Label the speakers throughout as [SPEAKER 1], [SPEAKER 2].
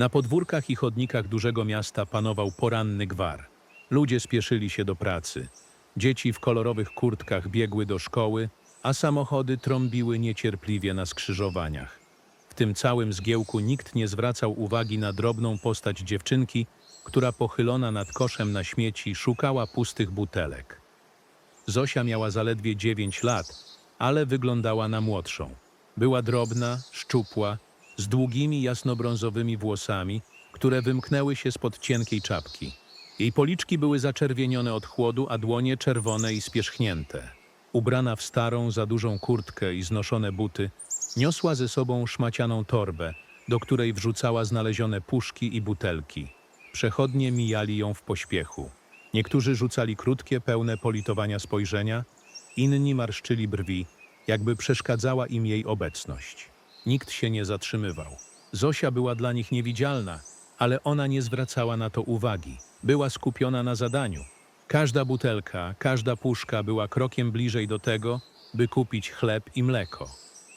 [SPEAKER 1] Na podwórkach i chodnikach dużego miasta panował poranny gwar. Ludzie spieszyli się do pracy. Dzieci w kolorowych kurtkach biegły do szkoły, a samochody trąbiły niecierpliwie na skrzyżowaniach. W tym całym zgiełku nikt nie zwracał uwagi na drobną postać dziewczynki, która pochylona nad koszem na śmieci szukała pustych butelek. Zosia miała zaledwie 9 lat, ale wyglądała na młodszą. Była drobna, szczupła, z długimi jasnobrązowymi włosami, które wymknęły się spod cienkiej czapki. Jej policzki były zaczerwienione od chłodu, a dłonie czerwone i spierzchnięte. Ubrana w starą, za dużą kurtkę i znoszone buty, niosła ze sobą szmacianą torbę, do której wrzucała znalezione puszki i butelki. Przechodnie mijali ją w pośpiechu. Niektórzy rzucali krótkie, pełne politowania spojrzenia, inni marszczyli brwi, jakby przeszkadzała im jej obecność. Nikt się nie zatrzymywał. Zosia była dla nich niewidzialna, ale ona nie zwracała na to uwagi. Była skupiona na zadaniu. Każda butelka, każda puszka była krokiem bliżej do tego, by kupić chleb i mleko.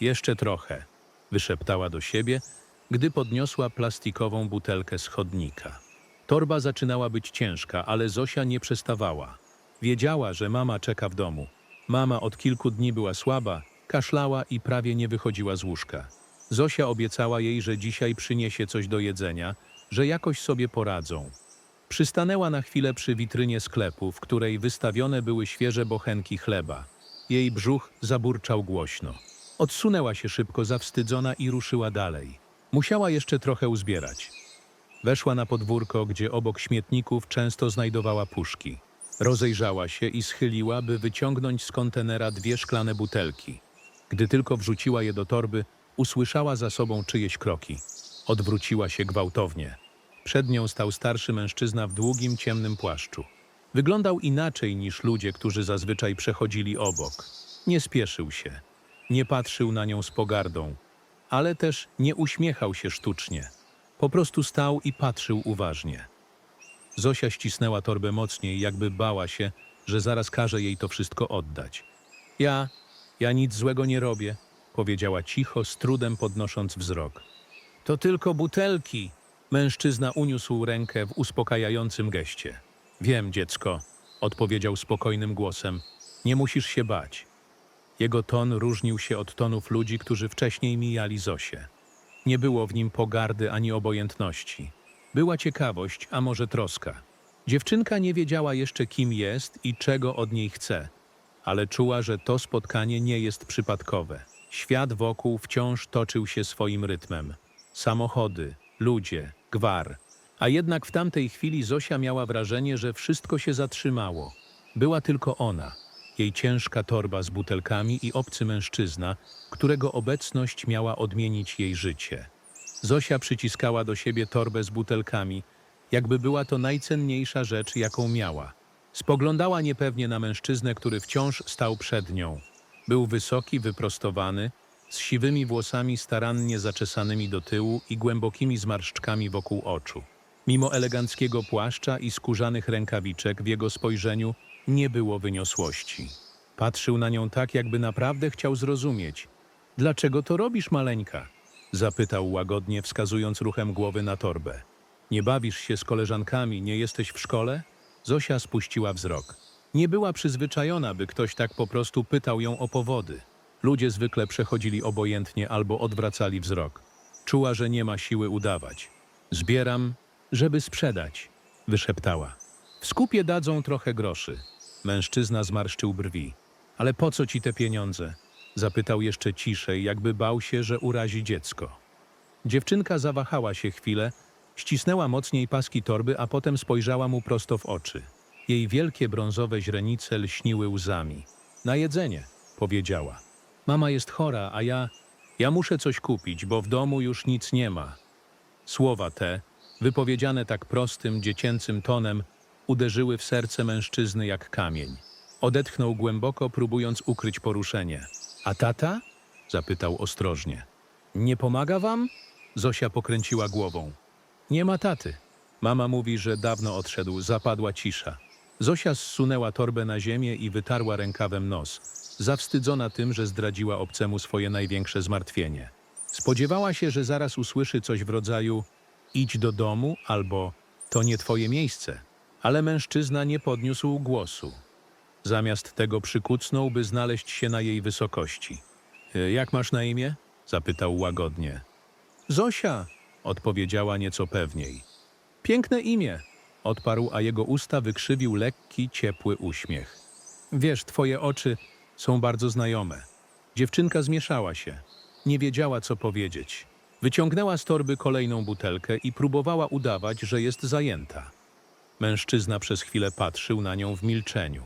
[SPEAKER 1] Jeszcze trochę, wyszeptała do siebie, gdy podniosła plastikową butelkę z chodnika. Torba zaczynała być ciężka, ale Zosia nie przestawała. Wiedziała, że mama czeka w domu. Mama od kilku dni była słaba, kaszlała i prawie nie wychodziła z łóżka. Zosia obiecała jej, że dzisiaj przyniesie coś do jedzenia, że jakoś sobie poradzą. Przystanęła na chwilę przy witrynie sklepu, w której wystawione były świeże bochenki chleba. Jej brzuch zaburczał głośno. Odsunęła się szybko, zawstydzona i ruszyła dalej. Musiała jeszcze trochę uzbierać. Weszła na podwórko, gdzie obok śmietników często znajdowała puszki. Rozejrzała się i schyliła, by wyciągnąć z kontenera dwie szklane butelki. Gdy tylko wrzuciła je do torby, usłyszała za sobą czyjeś kroki. Odwróciła się gwałtownie. Przed nią stał starszy mężczyzna w długim, ciemnym płaszczu. Wyglądał inaczej niż ludzie, którzy zazwyczaj przechodzili obok. Nie spieszył się, nie patrzył na nią z pogardą, ale też nie uśmiechał się sztucznie. Po prostu stał i patrzył uważnie. Zosia ścisnęła torbę mocniej, jakby bała się, że zaraz każe jej to wszystko oddać. Ja, ja nic złego nie robię, powiedziała cicho, z trudem podnosząc wzrok. To tylko butelki. Mężczyzna uniósł rękę w uspokajającym geście. Wiem, dziecko, odpowiedział spokojnym głosem. Nie musisz się bać. Jego ton różnił się od tonów ludzi, którzy wcześniej mijali Zosię. Nie było w nim pogardy ani obojętności. Była ciekawość, a może troska. Dziewczynka nie wiedziała jeszcze, kim jest i czego od niej chce, ale czuła, że to spotkanie nie jest przypadkowe. Świat wokół wciąż toczył się swoim rytmem. Samochody, ludzie, gwar. A jednak w tamtej chwili Zosia miała wrażenie, że wszystko się zatrzymało. Była tylko ona, jej ciężka torba z butelkami i obcy mężczyzna, którego obecność miała odmienić jej życie. Zosia przyciskała do siebie torbę z butelkami, jakby była to najcenniejsza rzecz, jaką miała. Spoglądała niepewnie na mężczyznę, który wciąż stał przed nią. Był wysoki, wyprostowany, z siwymi włosami starannie zaczesanymi do tyłu i głębokimi zmarszczkami wokół oczu. Mimo eleganckiego płaszcza i skórzanych rękawiczek w jego spojrzeniu nie było wyniosłości. Patrzył na nią tak, jakby naprawdę chciał zrozumieć. Dlaczego to robisz, maleńka? Zapytał łagodnie, wskazując ruchem głowy na torbę. Nie bawisz się z koleżankami, nie jesteś w szkole? Zosia spuściła wzrok. Nie była przyzwyczajona, by ktoś tak po prostu pytał ją o powody. Ludzie zwykle przechodzili obojętnie albo odwracali wzrok. Czuła, że nie ma siły udawać. Zbieram, żeby sprzedać, wyszeptała. W skupie dadzą trochę groszy. Mężczyzna zmarszczył brwi. Ale po co ci te pieniądze? Zapytał jeszcze ciszej, jakby bał się, że urazi dziecko. Dziewczynka zawahała się chwilę, ścisnęła mocniej paski torby, a potem spojrzała mu prosto w oczy. Jej wielkie brązowe źrenice lśniły łzami. Na jedzenie, powiedziała. Mama jest chora, a ja. Ja muszę coś kupić, bo w domu już nic nie ma. Słowa te, wypowiedziane tak prostym, dziecięcym tonem, uderzyły w serce mężczyzny jak kamień. Odetchnął głęboko, próbując ukryć poruszenie. A tata? zapytał ostrożnie. Nie pomaga wam? Zosia pokręciła głową. Nie ma taty. Mama mówi, że dawno odszedł, zapadła cisza. Zosia zsunęła torbę na ziemię i wytarła rękawem nos, zawstydzona tym, że zdradziła obcemu swoje największe zmartwienie. Spodziewała się, że zaraz usłyszy coś w rodzaju idź do domu albo to nie twoje miejsce. Ale mężczyzna nie podniósł głosu. Zamiast tego przykucnął, by znaleźć się na jej wysokości. "E, Jak masz na imię? zapytał łagodnie. Zosia, odpowiedziała nieco pewniej. Piękne imię, odparł, a jego usta wykrzywił lekki, ciepły uśmiech. Wiesz, twoje oczy są bardzo znajome. Dziewczynka zmieszała się. Nie wiedziała, co powiedzieć. Wyciągnęła z torby kolejną butelkę i próbowała udawać, że jest zajęta. Mężczyzna przez chwilę patrzył na nią w milczeniu.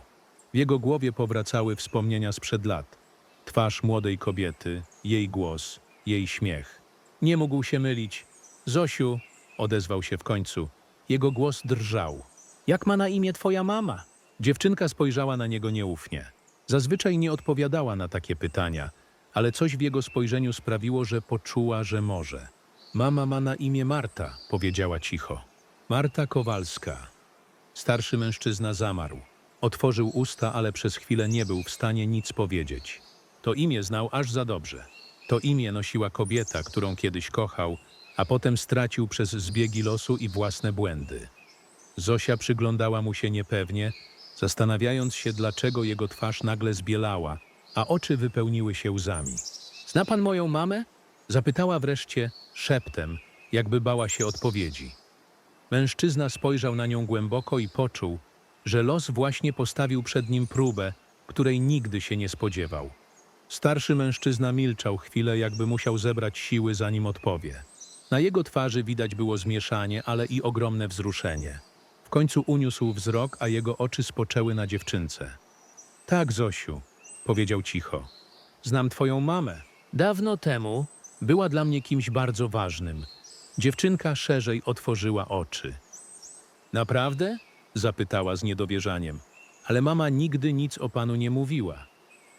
[SPEAKER 1] W jego głowie powracały wspomnienia sprzed lat. Twarz młodej kobiety, jej głos, jej śmiech. Nie mógł się mylić. Zosiu, odezwał się w końcu. Jego głos drżał. Jak ma na imię twoja mama? Dziewczynka spojrzała na niego nieufnie. Zazwyczaj nie odpowiadała na takie pytania, ale coś w jego spojrzeniu sprawiło, że poczuła, że może. Mama ma na imię Marta, powiedziała cicho. Marta Kowalska. Starszy mężczyzna zamarł. Otworzył usta, ale przez chwilę nie był w stanie nic powiedzieć. To imię znał aż za dobrze. To imię nosiła kobieta, którą kiedyś kochał, a potem stracił przez zbiegi losu i własne błędy. Zosia przyglądała mu się niepewnie, zastanawiając się, dlaczego jego twarz nagle zbielała, a oczy wypełniły się łzami. Zna pan moją mamę? Zapytała wreszcie szeptem, jakby bała się odpowiedzi. Mężczyzna spojrzał na nią głęboko i poczuł, że los właśnie postawił przed nim próbę, której nigdy się nie spodziewał. Starszy mężczyzna milczał chwilę, jakby musiał zebrać siły, zanim odpowie. Na jego twarzy widać było zmieszanie, ale i ogromne wzruszenie. W końcu uniósł wzrok, a jego oczy spoczęły na dziewczynce. Tak, Zosiu, powiedział cicho. Znam twoją mamę. Dawno temu była dla mnie kimś bardzo ważnym. Dziewczynka szerzej otworzyła oczy. Naprawdę? zapytała z niedowierzaniem. Ale mama nigdy nic o panu nie mówiła.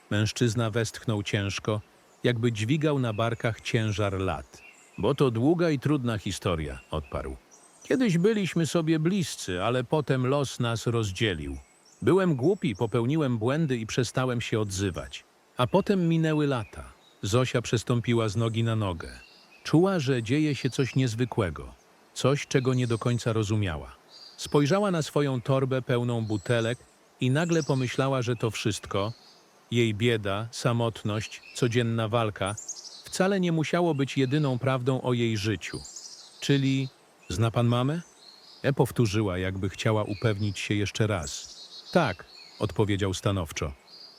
[SPEAKER 1] Mężczyzna westchnął ciężko, jakby dźwigał na barkach ciężar lat. Bo to długa i trudna historia, odparł. Kiedyś byliśmy sobie bliscy, ale potem los nas rozdzielił. Byłem głupi, popełniłem błędy i przestałem się odzywać. A potem minęły lata. Zosia przestąpiła z nogi na nogę. Czuła, że dzieje się coś niezwykłego, coś, czego nie do końca rozumiała. Spojrzała na swoją torbę pełną butelek i nagle pomyślała, że to wszystko jej bieda, samotność, codzienna walka wcale nie musiało być jedyną prawdą o jej życiu. Czyli zna pan mamę? E powtórzyła, jakby chciała upewnić się jeszcze raz. Tak, odpowiedział stanowczo.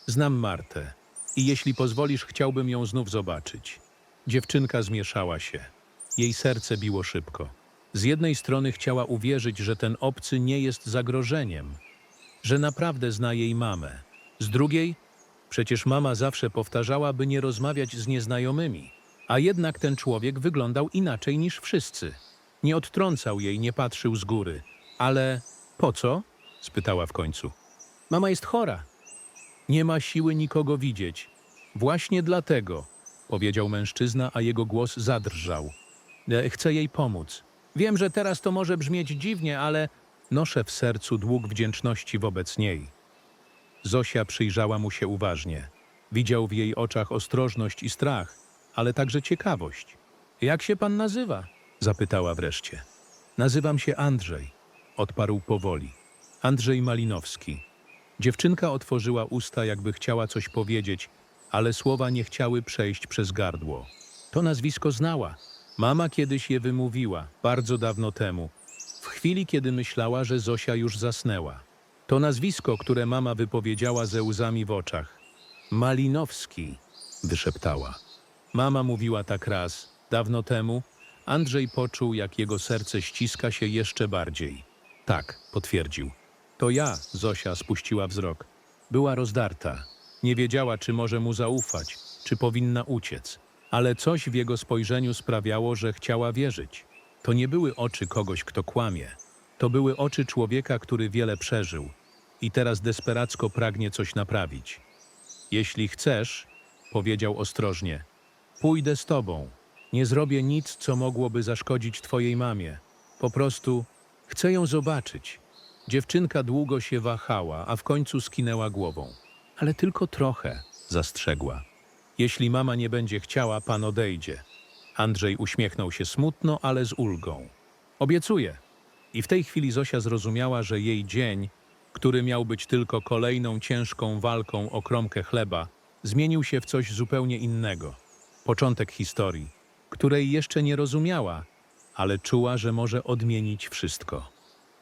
[SPEAKER 1] Znam Martę i jeśli pozwolisz, chciałbym ją znów zobaczyć. Dziewczynka zmieszała się. Jej serce biło szybko. Z jednej strony chciała uwierzyć, że ten obcy nie jest zagrożeniem, że naprawdę zna jej mamę. Z drugiej, przecież mama zawsze powtarzała, by nie rozmawiać z nieznajomymi. A jednak ten człowiek wyglądał inaczej niż wszyscy. Nie odtrącał jej, nie patrzył z góry. Ale po co? spytała w końcu. Mama jest chora. Nie ma siły nikogo widzieć. Właśnie dlatego, powiedział mężczyzna, a jego głos zadrżał. "E, Chcę jej pomóc. Wiem, że teraz to może brzmieć dziwnie, ale noszę w sercu dług wdzięczności wobec niej. Zosia przyjrzała mu się uważnie. Widział w jej oczach ostrożność i strach, ale także ciekawość. Jak się pan nazywa? zapytała wreszcie. Nazywam się Andrzej, odparł powoli. Andrzej Malinowski. Dziewczynka otworzyła usta, jakby chciała coś powiedzieć, ale słowa nie chciały przejść przez gardło. To nazwisko znała. Mama kiedyś je wymówiła, bardzo dawno temu, w chwili, kiedy myślała, że Zosia już zasnęła. To nazwisko, które mama wypowiedziała ze łzami w oczach. Malinowski, wyszeptała. Mama mówiła tak raz, dawno temu. Andrzej poczuł, jak jego serce ściska się jeszcze bardziej. Tak, potwierdził. To ja, Zosia spuściła wzrok. Była rozdarta. Nie wiedziała, czy może mu zaufać, czy powinna uciec. Ale coś w jego spojrzeniu sprawiało, że chciała wierzyć. To nie były oczy kogoś, kto kłamie. To były oczy człowieka, który wiele przeżył i teraz desperacko pragnie coś naprawić. Jeśli chcesz, powiedział ostrożnie, pójdę z tobą. Nie zrobię nic, co mogłoby zaszkodzić twojej mamie. Po prostu chcę ją zobaczyć. Dziewczynka długo się wahała, a w końcu skinęła głową. Ale tylko trochę, zastrzegła. Jeśli mama nie będzie chciała, pan odejdzie. Andrzej uśmiechnął się smutno, ale z ulgą. Obiecuję. I w tej chwili Zosia zrozumiała, że jej dzień, który miał być tylko kolejną ciężką walką o kromkę chleba, zmienił się w coś zupełnie innego. Początek historii, której jeszcze nie rozumiała, ale czuła, że może odmienić wszystko.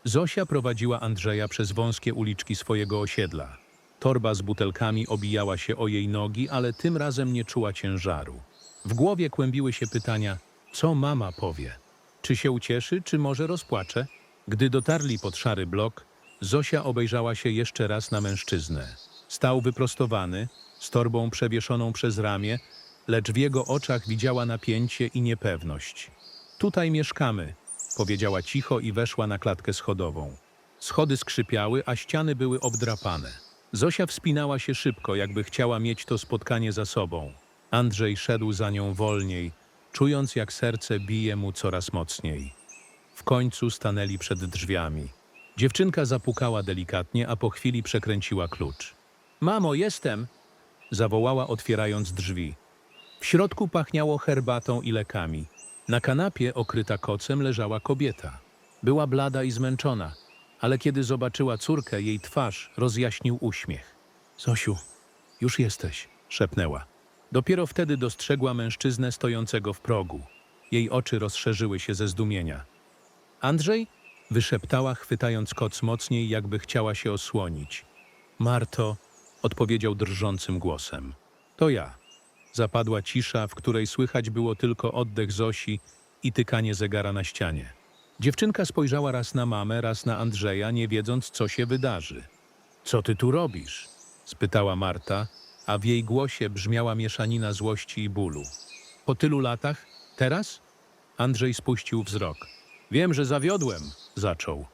[SPEAKER 1] Zosia prowadziła Andrzeja przez wąskie uliczki swojego osiedla. Torba z butelkami obijała się o jej nogi, ale tym razem nie czuła ciężaru. W głowie kłębiły się pytania, co mama powie? Czy się ucieszy, czy może rozpłacze? Gdy dotarli pod szary blok, Zosia obejrzała się jeszcze raz na mężczyznę. Stał wyprostowany, z torbą przewieszoną przez ramię, lecz w jego oczach widziała napięcie i niepewność. Tutaj mieszkamy, powiedziała cicho i weszła na klatkę schodową. Schody skrzypiały, a ściany były obdrapane. Zosia wspinała się szybko, jakby chciała mieć to spotkanie za sobą. Andrzej szedł za nią wolniej, czując jak serce bije mu coraz mocniej. W końcu stanęli przed drzwiami. Dziewczynka zapukała delikatnie, a po chwili przekręciła klucz. Mamo, jestem! zawołała, otwierając drzwi. W środku pachniało herbatą i lekami. Na kanapie okryta kocem leżała kobieta. Była blada i zmęczona, ale kiedy zobaczyła córkę, jej twarz rozjaśnił uśmiech. Zosiu, już jesteś, szepnęła. Dopiero wtedy dostrzegła mężczyznę stojącego w progu. Jej oczy rozszerzyły się ze zdumienia. Andrzej? wyszeptała, chwytając koc mocniej, jakby chciała się osłonić. Marto, odpowiedział drżącym głosem. To ja. Zapadła cisza, w której słychać było tylko oddech Zosi i tykanie zegara na ścianie. Dziewczynka spojrzała raz na mamę, raz na Andrzeja, nie wiedząc, co się wydarzy. Co ty tu robisz? spytała Marta, a w jej głosie brzmiała mieszanina złości i bólu. Po tylu latach? Teraz? Andrzej spuścił wzrok. Wiem, że zawiodłem, zaczął.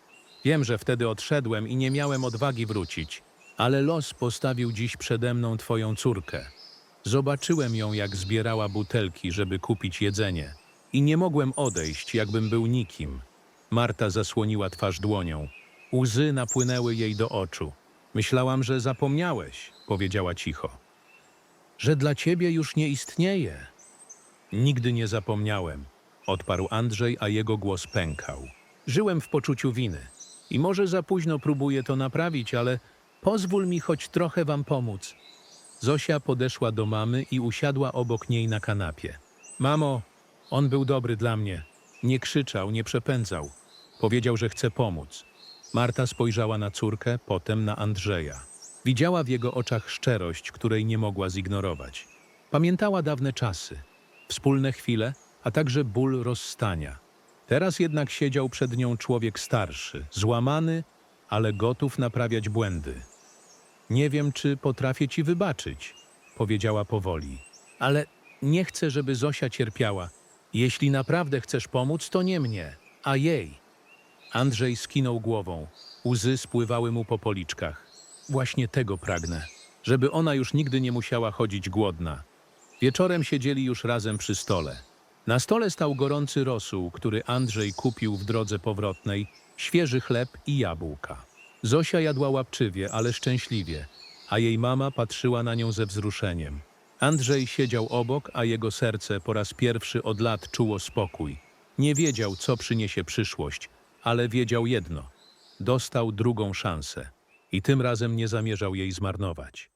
[SPEAKER 1] Wiem, że wtedy odszedłem i nie miałem odwagi wrócić, ale los postawił dziś przede mną twoją córkę. Zobaczyłem ją, jak zbierała butelki, żeby kupić jedzenie. I nie mogłem odejść, jakbym był nikim. Marta zasłoniła twarz dłonią. Łzy napłynęły jej do oczu. Myślałam, że zapomniałeś, powiedziała cicho. Że dla ciebie już nie istnieje. Nigdy nie zapomniałem, odparł Andrzej, a jego głos pękał. Żyłem w poczuciu winy. I może za późno próbuję to naprawić, ale pozwól mi choć trochę wam pomóc. Zosia podeszła do mamy i usiadła obok niej na kanapie. Mamo, on był dobry dla mnie. Nie krzyczał, nie przepędzał. Powiedział, że chce pomóc. Marta spojrzała na córkę, potem na Andrzeja. Widziała w jego oczach szczerość, której nie mogła zignorować. Pamiętała dawne czasy, wspólne chwile, a także ból rozstania. Teraz jednak siedział przed nią człowiek starszy, złamany, ale gotów naprawiać błędy. Nie wiem, czy potrafię ci wybaczyć, powiedziała powoli. Ale nie chcę, żeby Zosia cierpiała. Jeśli naprawdę chcesz pomóc, to nie mnie, a jej. Andrzej skinął głową. Łzy spływały mu po policzkach. Właśnie tego pragnę, żeby ona już nigdy nie musiała chodzić głodna. Wieczorem siedzieli już razem przy stole. Na stole stał gorący rosół, który Andrzej kupił w drodze powrotnej, świeży chleb i jabłka. Zosia jadła łapczywie, ale szczęśliwie, a jej mama patrzyła na nią ze wzruszeniem. Andrzej siedział obok, a jego serce po raz pierwszy od lat czuło spokój. Nie wiedział, co przyniesie przyszłość, ale wiedział jedno: dostał drugą szansę i tym razem nie zamierzał jej zmarnować.